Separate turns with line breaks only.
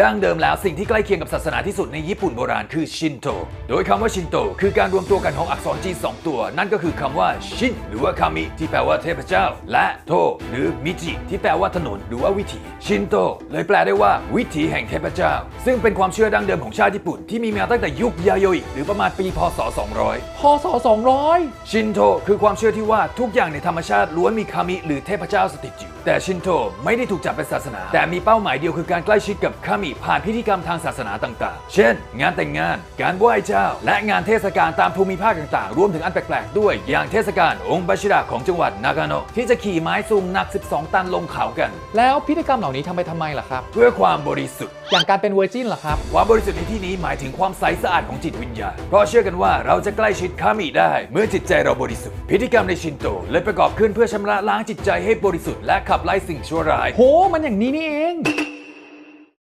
ดั้งเดิมแล้วสิ่งที่ใกล้เคียงกับศาสนาที่สุดในญี่ปุ่นโบราณคือชินโต โดยคำว่าชินโต คือการรวมตัวกันของอักษรจีนสองตัว นั่นก็คือคำว่าชินหรือว่าคามิที่แปลว่าเทพเจ้า และโตหรือมิจิที่แปลว่าถนนหรือว่าวิถี ชินโต เลยแปลได้ว่าวิถีแห่งเทพเจ้า ซึ่งเป็นความเชื่อดั้งเดิมของชาติญี่ปุ่นที่มีมาตั้งแต่ยุคยาโยอิหรือประมาณปีพศ 200
พศ 200
ชินโต คือความเชื่อที่ว่าทุกอย่างในธรรมชาติล้วนมีคามิหรือเทพเจ้าสถิตอยู่แต่ชินโตไม่ได้ถูกจัดเป็นศาสนา แต่มีเป้าหมายเดียวคือการใกล้ชิดกับคามิผ่านพิธีกรรมทางศาสนาต่างๆ เช่น งานแต่งงาน การไหว้เจ้า และงานเทศกาลตามภูมิภาคต่างๆ รวมถึงอันแปลกๆ ด้วย อย่างเทศกาลองค์บาชิระของจังหวัดนากาโนะที่จะขี่ไม้สูงหนัก 12 ตันลงเขากัน
แล้วพิธีกรรมเหล่านี้ทำไปทำไมล่ะครับ
เพื่อความบริสุทธิ์
อย่างการเป็นเวอร์จินล่ะครับ
ความบริสุทธิ์ในที่นี้หมายถึงความใสสะอาดของจิตวิญญาณ เพราะเชื่อกันว่าเราจะใกล้ชิดคามิได้ เมื่อจิตใจเราบริสุทธิ์ พิธีกรรมในชินโตเลยประกอบขึ้นเพื่อชำระล้างจิตใจให้บริสุทธิ์และขับไล่สิ่งชั่วร้าย
โห มันอย่างนี้นี่เอง